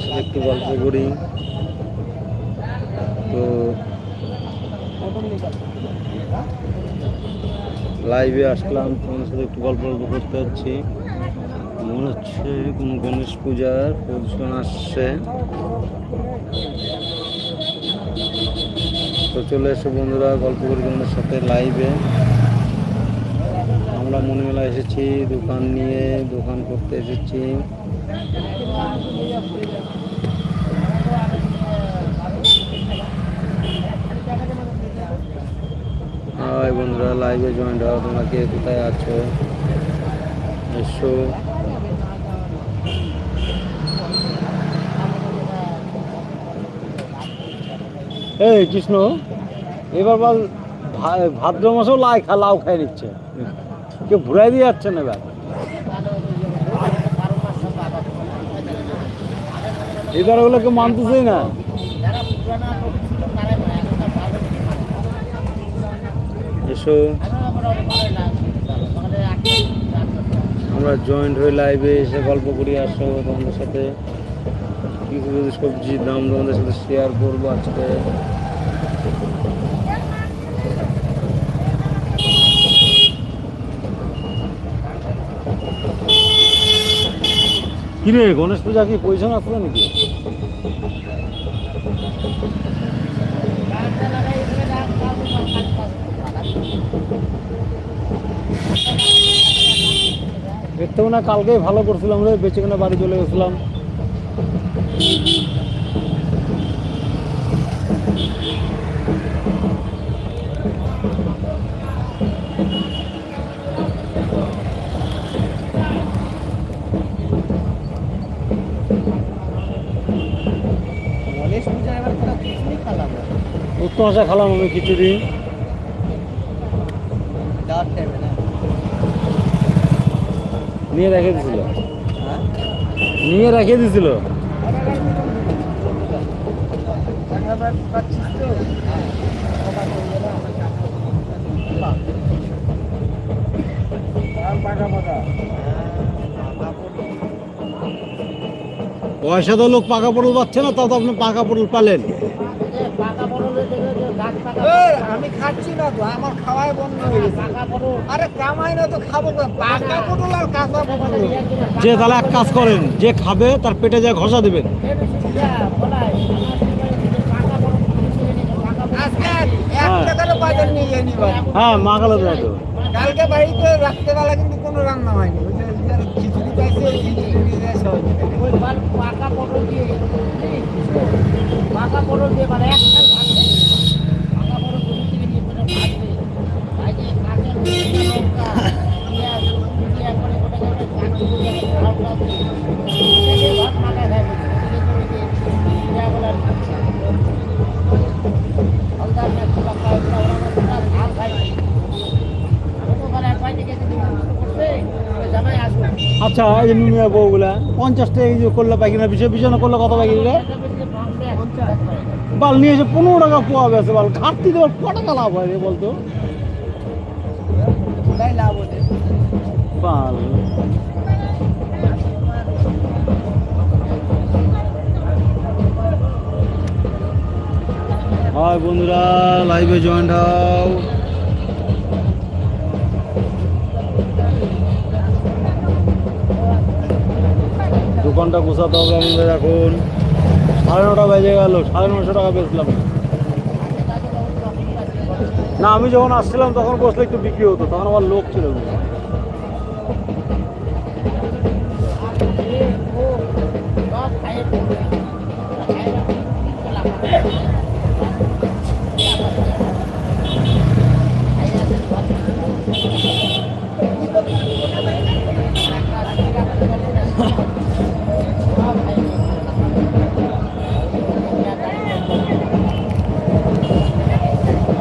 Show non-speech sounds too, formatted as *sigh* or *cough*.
তোমাদের সাথে একটু গল্প করি। তো লাইভে আসলাম, তোমাদের সাথে একটু গল্প গল্প করতে যাচ্ছি। মনে হচ্ছে কোনো গণেশ পূজার প্রদূষণ আসছে। তো চলে এসো বন্ধুরা, গল্প করি তোমাদের সাথে লাইভে আমরা মনে মেলা এসেছি, দোকান নিয়ে দোকান করতে এসেছি। বন্ধুরা লাইভে জয়েন্ট হওয়া তোমরা কে, কোথায় আছো? এসো। এই কৃষ্ণ, এবার ভাদ্র মাসেও লাই খা, লাউ খাই নিচ্ছে। কেউ ঘুরাই দিয়ে যাচ্ছে না এবার। এবার ওগুলো কেউ মানতেছেই না। এসো। আমরা জয়েন্ট হয়ে লাইভে এসে গল্প করি, আসো তোমাদের সাথে। যদি সবজির দাম তোমাদের সাথে শেয়ার করব আজকে। কিরে, গণেশ পূজা কি পয়সা না আসলো নাকি? দেখতে না কালকেই ভালো করছিলাম রে, বেঁচে কেনা বাড়ি চলে গেছিলাম। গণেশ পূজা এবার তোরা খিচুড়ি খালাম? উত্তম আশা খালাম আমি খিচুড়ি টাইমে না। নিয়ে রেখে দিছিল। হ্যাঁ? নিয়ে রেখে দিছিল। পাকা পাকা পয়সা তো লোক পাকা পটল পাচ্ছে না তাও তো আপনি পাকা পটল পালেন। আমি খাচ্ছি না তো আমার খাওয়াই বন্ধ হয়ে গেছে। আরে কামাই না তো খাব পাকা পটল আর কাঁচা পটল। যে তাহলে এক কাজ করেন যে খাবে তার পেটে যায় ঘষা দেবেন। হ্যাঁ। হ্যাঁ মাগালো তো তো কালকে বাড়িতে রাত্রেবেলা কিন্তু কোনো রান্না হয়নি যে খিচুড়ি পাইছে খিচুড়ি পাকা পটল দিয়ে পাকা পটল দিয়ে মানে এক পাকা পটল গরু থেকে নিয়ে করে ভাজবে ভাজে কাঁচা লঙ্কা পেঁয়াজ আচ্ছা এই যে মিমিয়া বউগুলা পঞ্চাশ টাকা কেজি করলে পাইকিনা বিষয় বিছানা করলে কত পাইকিনা রে? বাল নিয়ে এসে পনেরো টাকা পোয়া গেছে বাল ঘাটতি দেওয়ার ক টাকা লাভ হয় রে বলতো? বাল। হয় বন্ধুরা লাইভে জয়েন্ট হও। ফোনটা গোছাতে হবে আমাদের এখন। সাড়ে নটা বেজে গেল সাড়ে নশো টাকা বেচলাম। না আমি যখন আসছিলাম তখন বসলে একটু বিক্রি হতো তখন আমার লোক ছিল। *laughs* *laughs*